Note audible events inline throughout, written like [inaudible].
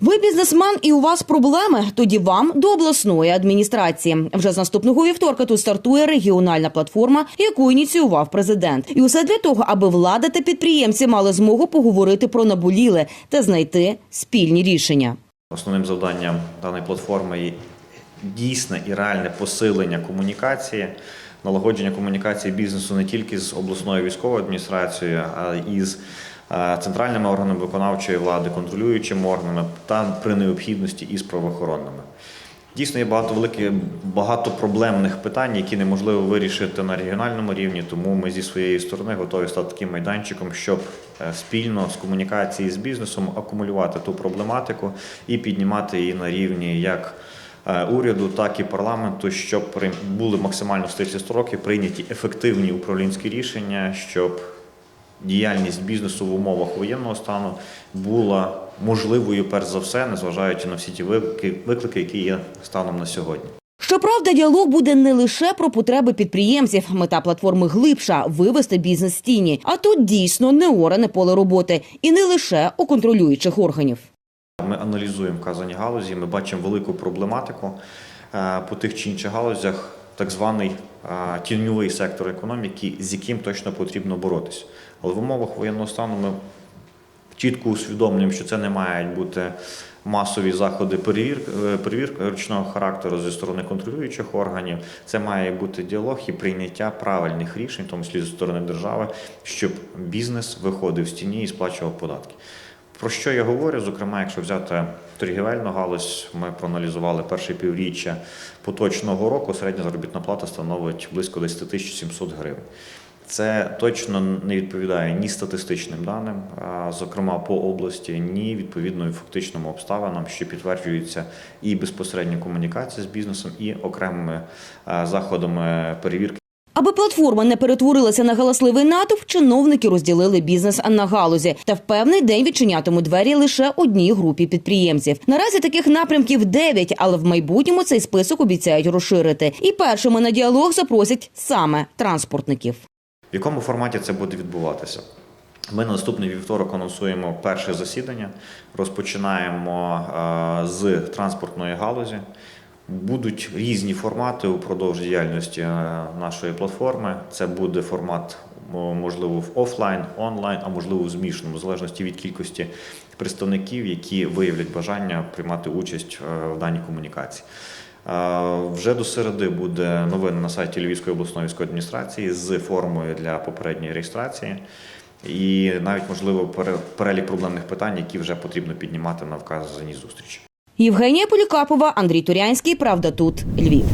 Ви бізнесмен і у вас проблеми? Тоді вам до обласної адміністрації. Вже з наступного вівторка тут стартує регіональна платформа, яку ініціював президент. І усе для того, аби влада та підприємці мали змогу поговорити про наболіле та знайти спільні рішення. Основним завданням даної платформи є дійсне і реальне посилення комунікації, налагодження комунікації бізнесу не тільки з обласною військовою адміністрацією, а й з центральними органами виконавчої влади, контролюючими органами та при необхідності і з правоохоронними. Дійсно, є багато великих, багато проблемних питань, які неможливо вирішити на регіональному рівні. Тому ми зі своєї сторони готові стати таким майданчиком, щоб е, спільно з комунікації з бізнесом акумулювати ту проблематику і піднімати її на рівні як е, уряду, так і парламенту, щоб були максимально в стислі строки прийняті ефективні управлінські рішення, щоб діяльність бізнесу в умовах воєнного стану була можливою, перш за все, незважаючи на всі ті виклики, які є станом на сьогодні. Щоправда, діалог буде не лише про потреби підприємців. Мета платформи глибша вивести бізнес з тіні. А тут дійсно не оране поле роботи, і не лише у контролюючих органів. Ми аналізуємо вказані галузі, ми бачимо велику проблематику е, по тих чи інших галузях, так званий е, тіньовий сектор економіки, з яким точно потрібно боротися. Але в умовах воєнного стану ми чітко усвідомлюємо, що це не мають бути масові заходи перевірки ручного характеру зі сторони контролюючих органів. Це має бути діалог і прийняття правильних рішень, в тому числі зі сторони держави, щоб бізнес виходив з тіні і сплачував податки. Про що я говорю? Зокрема, якщо взяти торгівельну галузь, ми проаналізували перше півріччя поточного року. Середня заробітна плата становить близько 10 тисяч 700 гривень. Це точно не відповідає ні статистичним даним, зокрема по області, ні відповідно фактичним обставинам, що підтверджується і безпосередньо комунікація з бізнесом, і окремими заходами перевірки. Аби платформа не перетворилася на галасливий натовп, чиновники розділили бізнес на галузі та в певний день відчинятимуть двері лише одній групі підприємців. Наразі таких напрямків 9, але в майбутньому цей список обіцяють розширити. І першими на діалог запросять саме транспортників. В якому форматі це буде відбуватися? Ми на наступний вівторок анонсуємо перше засідання. Розпочинаємо е, з транспортної галузі. Будуть різні формати упродовж діяльності е, нашої платформи. Це буде формат, можливо, в офлайн, онлайн, а можливо в змішаному, в залежності від кількості представників, які виявлять бажання приймати участь е, в даній комунікації. Вже до середи буде новина на сайті Львівської обласної військової адміністрації з формою для попередньої реєстрації. І навіть можливо пере- перелік проблемних питань, які вже потрібно піднімати на вказаній зустрічі. Євгенія Полікапова, Андрій Турянський. Правда, тут Львів.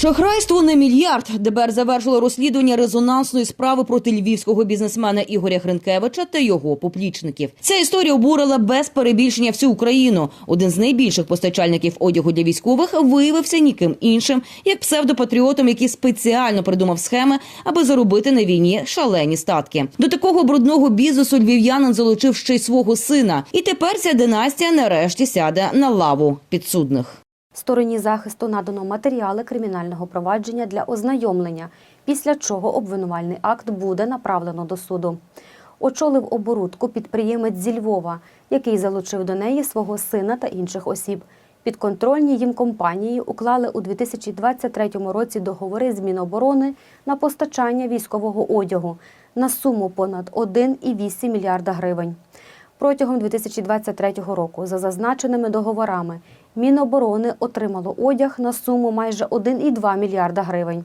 Шахрайство на мільярд. ДБР завершило розслідування резонансної справи проти львівського бізнесмена Ігоря Гринкевича та його поплічників. Ця історія обурила без перебільшення всю Україну. Один з найбільших постачальників одягу для військових виявився ніким іншим, як псевдопатріотом, який спеціально придумав схеми, аби заробити на війні шалені статки. До такого брудного бізнесу львів'янин залучив ще й свого сина. І тепер ця династія нарешті сяде на лаву підсудних. Стороні захисту надано матеріали кримінального провадження для ознайомлення, після чого обвинувальний акт буде направлено до суду. Очолив оборудку підприємець зі Львова, який залучив до неї свого сина та інших осіб. Підконтрольні їм компанії уклали у 2023 році договори з Міноборони на постачання військового одягу на суму понад 1,8 мільярда гривень. Протягом 2023 року за зазначеними договорами Міноборони отримало одяг на суму майже 1,2 мільярда гривень.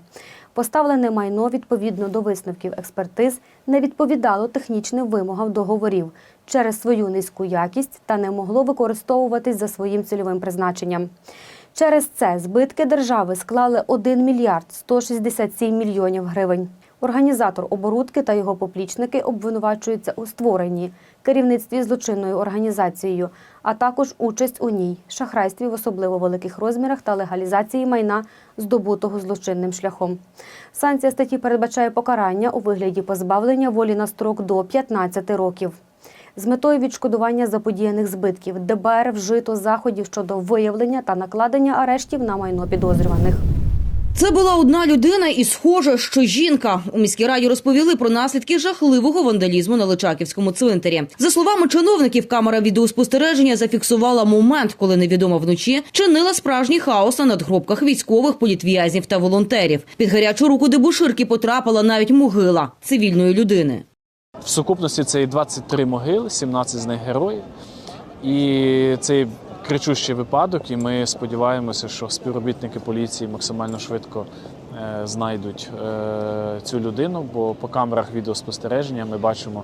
Поставлене майно відповідно до висновків експертиз не відповідало технічним вимогам договорів через свою низьку якість та не могло використовуватись за своїм цільовим призначенням. Через це збитки держави склали 1 мільярд 167 мільйонів гривень. Організатор оборудки та його поплічники обвинувачуються у створенні, керівництві злочинною організацією, а також участь у ній, шахрайстві в особливо великих розмірах та легалізації майна, здобутого злочинним шляхом. Санкція статті передбачає покарання у вигляді позбавлення волі на строк до 15 років. З метою відшкодування заподіяних збитків ДБР вжито заходів щодо виявлення та накладення арештів на майно підозрюваних. Це була одна людина, і схоже, що жінка. У міській раді розповіли про наслідки жахливого вандалізму на Личаківському цвинтарі. За словами чиновників, камера відеоспостереження зафіксувала момент, коли невідома вночі чинила справжній хаос на надгробках військових, політв'язнів та волонтерів. Під гарячу руку дебуширки потрапила навіть могила цивільної людини. В сукупності це і 23 могили, 17 з них героїв. І цей кричущий випадок, і ми сподіваємося, що співробітники поліції максимально швидко е, знайдуть е, цю людину, бо по камерах відеоспостереження ми бачимо,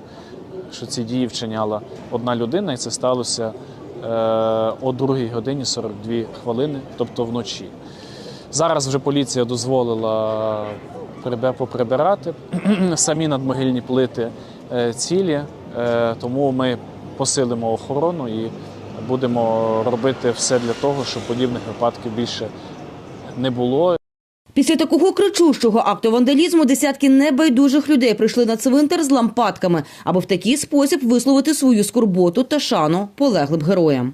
що ці дії вчиняла одна людина, і це сталося е, о 2 годині 42 хвилини, тобто вночі. Зараз вже поліція дозволила поприбирати [clears throat] самі надмогильні плити цілі, тому ми посилимо охорону і будемо робити все для того, щоб подібних випадків більше не було. Після такого кричущого акту вандалізму десятки небайдужих людей прийшли на цвинтар з лампадками, аби в такий спосіб висловити свою скорботу та шану полеглим героям.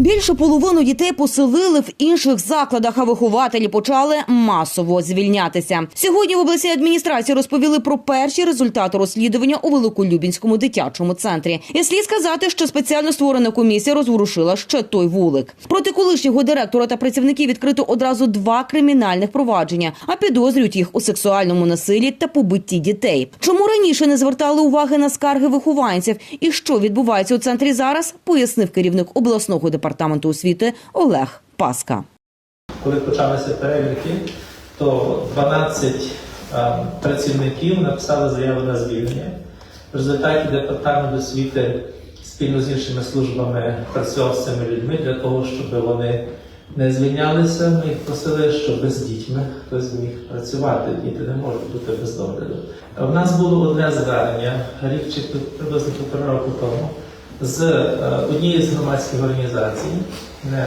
Більше половину дітей поселили в інших закладах, а вихователі почали масово звільнятися. Сьогодні в обласній адміністрації розповіли про перші результати розслідування у Великолюбінському дитячому центрі. І слід сказати, що спеціально створена комісія розворушила ще той вулик. Проти колишнього директора та працівників відкрито одразу два кримінальних провадження, а підозрюють їх у сексуальному насиллі та побитті дітей. Чому раніше не звертали уваги на скарги вихованців і що відбувається у центрі зараз, пояснив керівник обласного департаменту освіти Олег Паска. Коли почалися перевірки, то 12 е, працівників написали заяву на звільнення. В результаті департамент освіти спільно з іншими службами працював з цими людьми для того, щоб вони не звільнялися. Ми їх просили, щоб з дітьми хтось міг працювати. Діти не можуть бути без догляду. У нас було одне звернення рік чи приблизно півтора року тому з е, однієї з громадських організацій, не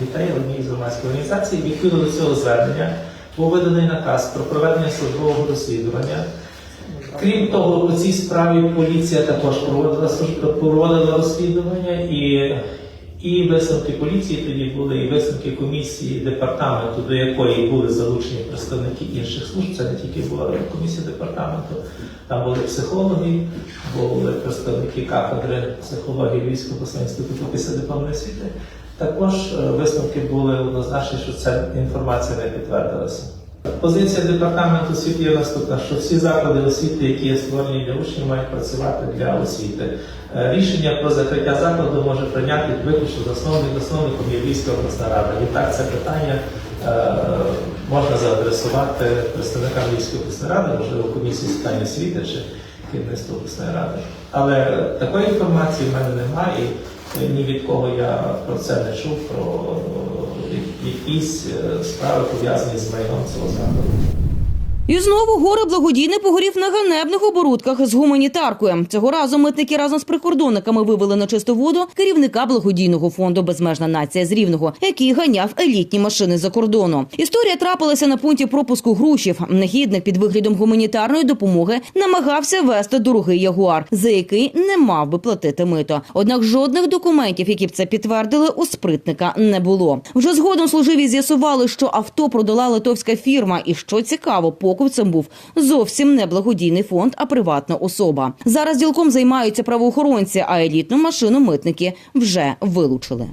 дітей, однієї з громадських організацій, відповідно до цього звернення був виданий наказ про проведення службового розслідування. Крім того, у цій справі поліція також проводила проводила розслідування і. І висновки поліції тоді були, і висновки комісії департаменту, до якої були залучені представники інших служб. Це не тільки була комісія департаменту, там були психологи, були представники кафедри психології Львівського обласного інституту після дипломної освіти. Також е, висновки були однозначні, що ця інформація не підтвердилася. Позиція департаменту освіти є наступна, що всі заклади освіти, які є створені для учнів, мають працювати для освіти. Е, Рішення про закриття закладу може прийняти виключно засновник засновником є Львівська обласна рада. І так це питання е, можна заадресувати представникам Львівської обласної ради, можливо, комісії з питань освіти чи керівництво обласної ради. Але такої інформації в мене немає, ні від кого я про це не чув, про е, якісь е, справи пов'язані з майном цього закладу. І знову горе благодійний погорів на ганебних оборудках з гуманітаркою. Цього разу митники разом з прикордонниками вивели на чисту воду керівника благодійного фонду Безмежна нація з Рівного, який ганяв елітні машини за кордону. Історія трапилася на пункті пропуску грушів. Негідник під виглядом гуманітарної допомоги намагався вести дорогий ягуар, за який не мав би платити мито. Однак жодних документів, які б це підтвердили, у спритника не було. Вже згодом служиві з'ясували, що авто продала литовська фірма, і що цікаво, покупцем був зовсім не благодійний фонд, а приватна особа. Зараз ділком займаються правоохоронці, а елітну машину митники вже вилучили.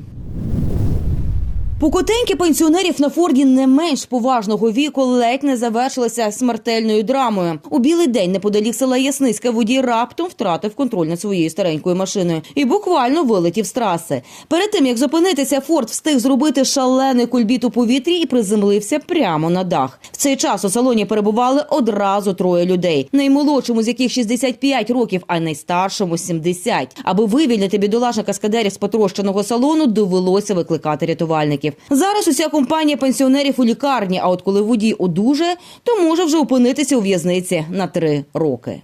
Покотеньки пенсіонерів на форді не менш поважного віку ледь не завершилися смертельною драмою. У білий день неподалік села Ясницька водій раптом втратив контроль над своєю старенькою машиною і буквально вилетів з траси. Перед тим як зупинитися, Форд встиг зробити шалений кульбіт у повітрі і приземлився прямо на дах. В цей час у салоні перебували одразу троє людей. Наймолодшому з яких 65 років, а найстаршому 70. Аби вивільнити бідолашна каскадерів з потрощеного салону, довелося викликати рятувальників. Зараз уся компанія пенсіонерів у лікарні. А от коли водій одужає, то може вже опинитися у в'язниці на три роки.